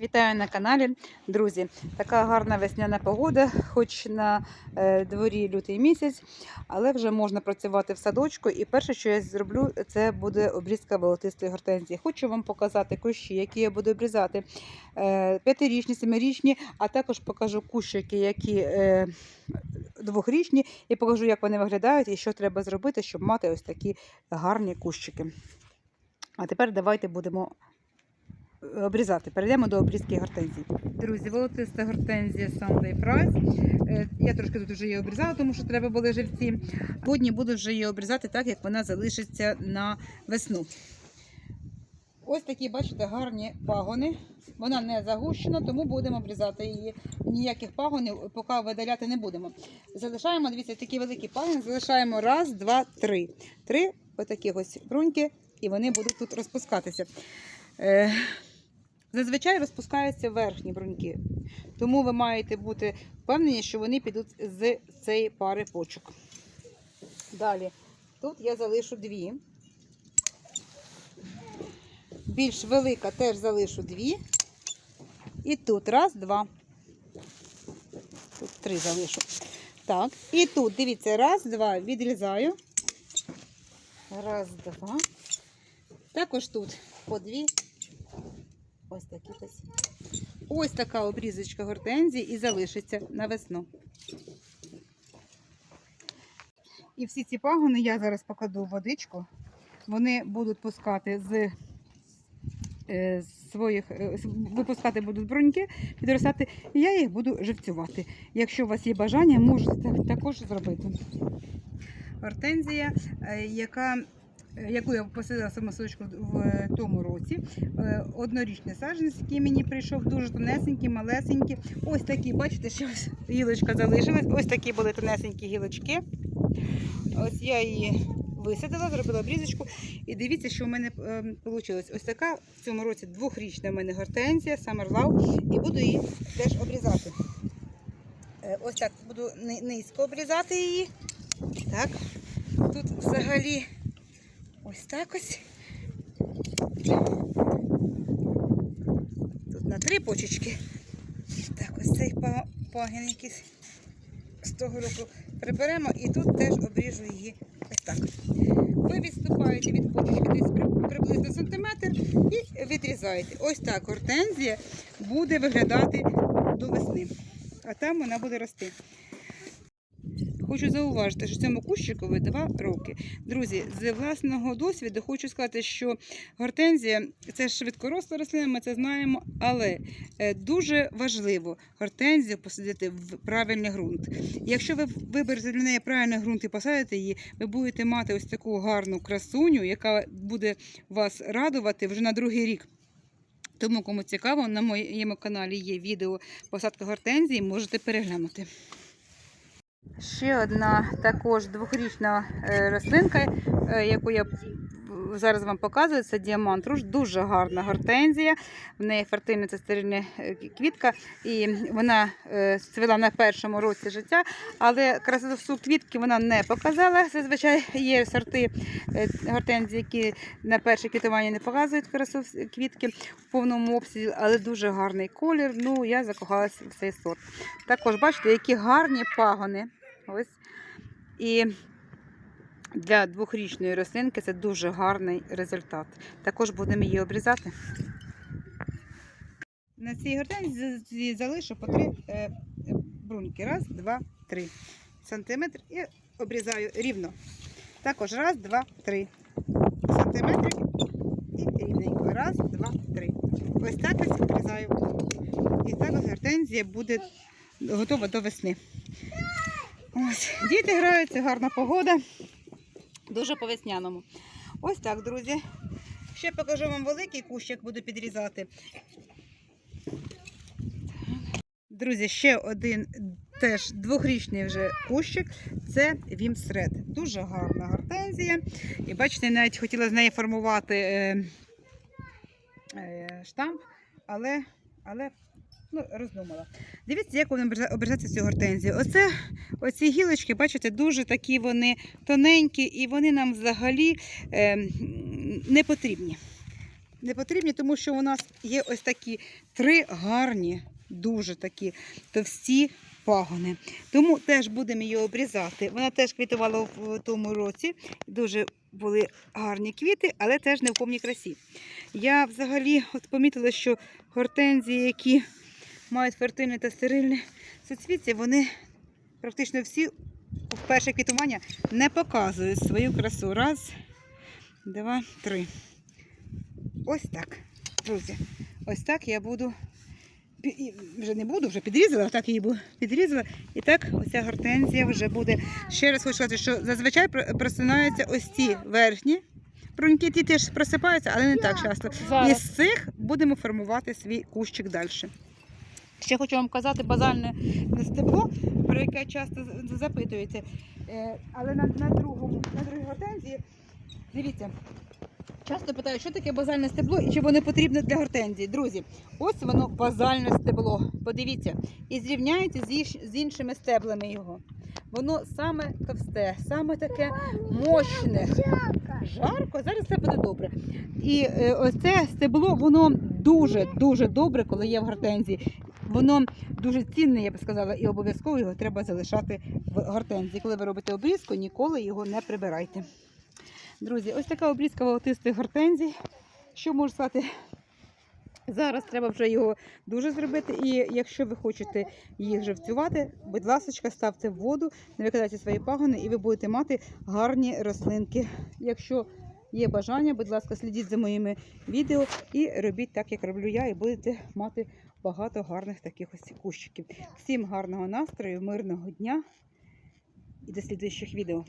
Вітаю на каналі. Друзі, така гарна весняна погода, хоч на е, дворі лютий місяць, але вже можна працювати в садочку. І перше, що я зроблю, це буде обрізка волотистої гортензії. Хочу вам показати кущі, які я буду обрізати. Е, П'ятирічні, семирічні, а також покажу кущики, які е, двохрічні, і покажу, як вони виглядають і що треба зробити, щоб мати ось такі гарні кущики. А тепер давайте будемо обрізати. Перейдемо до обрізки гортензії. Друзі, волотиста гортензія Sunday Price. Е, Я трошки тут вже її обрізала, тому що треба були живці. Сьогодні буду вже її обрізати так, як вона залишиться на весну. Ось такі, бачите, гарні пагони. Вона не загущена, тому будемо обрізати її. Ніяких пагонів поки видаляти не будемо. Залишаємо, дивіться, такі великі пагони. Залишаємо раз, два, три. Три отакі ось бруньки, і вони будуть тут розпускатися. Зазвичай розпускаються верхні бруньки, тому ви маєте бути впевнені, що вони підуть з цієї пари почок. Далі, тут я залишу дві. Більш велика теж залишу дві. І тут раз, два. Тут три залишу. Так, і тут, дивіться, раз, два, відрізаю. Раз, два. Також тут по дві. Ось такі ось. Ось така обрізочка гортензії і залишиться на весну. І всі ці пагони я зараз покладу в водичку. Вони будуть пускати з е, своїх, е, випускати будуть бруньки, підростати, і я їх буду живцювати. Якщо у вас є бажання, можете також зробити. Гортензія, е, яка яку я посадила самосочку в тому році. Е, Однорічний саджанець, який мені прийшов, дуже тонесенький, малесенький. Ось такі, бачите, що гілочка залишилась. Ось такі були тонесенькі гілочки. Ось я її висадила, зробила обрізочку. І дивіться, що в мене вийшло. Ось така в цьому році двохрічна в мене гортензія, Love, і буду її теж обрізати. Е, Ось так буду низько обрізати її. Так. Тут взагалі ось так ось. Тут на три почечки. Так, ось цей па- пагін якийсь з того року приберемо і тут теж обріжу її ось так. Ви відступаєте від почечки десь приблизно сантиметр і відрізаєте. Ось так гортензія буде виглядати до весни, а там вона буде рости. Хочу зауважити, що цьому кущикові 2 роки. Друзі, з власного досвіду хочу сказати, що гортензія це швидкоросла рослина, ми це знаємо, але е, дуже важливо гортензію посадити в правильний ґрунт. Якщо ви виберете для неї правильний ґрунт і посадите її, ви будете мати ось таку гарну красуню, яка буде вас радувати вже на другий рік. Тому, кому цікаво, на моєму каналі є відео посадка гортензії, можете переглянути. Ще одна також двохрічна е, рослинка, е, яку я зараз вам показую, це діамант руж. Дуже гарна гортензія. В неї фертильна це квітка, і вона е, цвіла на першому році життя, але красоту квітки вона не показала. Зазвичай є сорти гортензії, які на перше квітування не показують красу квітки в повному обсязі, але дуже гарний колір. Ну, я закохалася в цей сорт. Також бачите, які гарні пагони. Ось. І для двохрічної рослинки це дуже гарний результат. Також будемо її обрізати. На цій гортензії залишу по три е, бруньки. Раз, два, три сантиметр і обрізаю рівно. Також раз, два, три сантиметри і рівненько. Раз, два, три. Ось так ось обрізаю. І так гортензія буде готова до весни. Ось, діти граються, гарна погода. Дуже по весняному. Ось так, друзі. Ще покажу вам великий кущ, як буду підрізати. Друзі, ще один теж двохрічний вже кущик. Це вімсред. Дуже гарна гортензія. І бачите, навіть хотіла з неї формувати е, е, штамп, але, але ну, роздумала. Дивіться, як вони обрізати цю гортензію. Оце, оці гілочки, бачите, дуже такі вони тоненькі, і вони нам взагалі е, не потрібні. не потрібні, тому що у нас є ось такі три гарні, дуже такі товсті пагони. Тому теж будемо її обрізати. Вона теж квітувала в тому році. Дуже були гарні квіти, але теж не в повній красі. Я взагалі от помітила, що гортензії, які мають фертильне та стерильне суцвіття, вони практично всі в перше квітування не показують свою красу. Раз, два, три. Ось так, друзі. Ось так я буду. Вже не буду, вже підрізала, так її підрізала. І так оця гортензія вже буде. Ще раз хочу сказати, що зазвичай просинаються ось ці верхні. Бруньки ті теж просипаються, але не так часто. Зараз. Із цих будемо формувати свій кущик далі. Ще хочу вам казати базальне стебло, про яке часто запитуєте. Але на, на, другому, на другій гортензії, дивіться, часто питають, що таке базальне стебло і чи воно потрібно для гортензії. Друзі, ось воно базальне стебло. Подивіться, і зрівняється з, з іншими стеблами його. Воно саме товсте, саме таке мощне. Жарко, зараз все буде добре. І е, ось це стебло, воно дуже дуже добре, коли є в гортензії. Воно дуже цінне, я би сказала, і обов'язково його треба залишати в гортензії. Коли ви робите обрізку, ніколи його не прибирайте. Друзі, ось така обрізка волотистих гортензій. Що можу сказати? Зараз треба вже його дуже зробити. І якщо ви хочете їх живцювати, будь ласка, ставте в воду, не викидайте свої пагони, і ви будете мати гарні рослинки. Якщо є бажання, будь ласка, слідіть за моїми відео і робіть так, як роблю я, і будете мати багато гарних таких ось кущиків. Всім гарного настрою, мирного дня і до слідуючих відео.